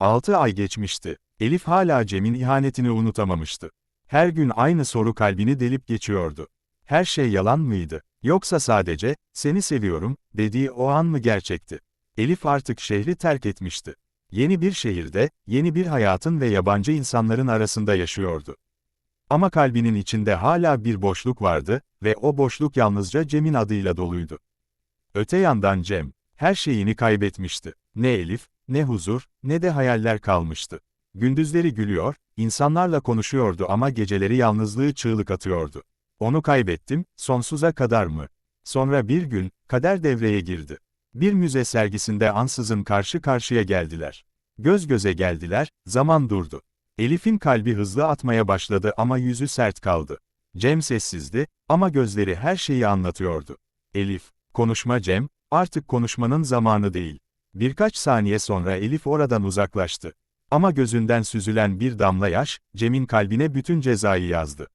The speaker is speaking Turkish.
Altı ay geçmişti. Elif hala Cem'in ihanetini unutamamıştı. Her gün aynı soru kalbini delip geçiyordu. Her şey yalan mıydı? Yoksa sadece, seni seviyorum, dediği o an mı gerçekti? Elif artık şehri terk etmişti. Yeni bir şehirde, yeni bir hayatın ve yabancı insanların arasında yaşıyordu. Ama kalbinin içinde hala bir boşluk vardı ve o boşluk yalnızca Cem'in adıyla doluydu. Öte yandan Cem, her şeyini kaybetmişti. Ne Elif, ne huzur, ne de hayaller kalmıştı. Gündüzleri gülüyor, insanlarla konuşuyordu ama geceleri yalnızlığı çığlık atıyordu. Onu kaybettim, sonsuza kadar mı? Sonra bir gün, kader devreye girdi. Bir müze sergisinde ansızın karşı karşıya geldiler. Göz göze geldiler, zaman durdu. Elif'in kalbi hızlı atmaya başladı ama yüzü sert kaldı. Cem sessizdi, ama gözleri her şeyi anlatıyordu. Elif, konuşma Cem, artık konuşmanın zamanı değil. Birkaç saniye sonra Elif oradan uzaklaştı. Ama gözünden süzülen bir damla yaş, Cem'in kalbine bütün cezayı yazdı.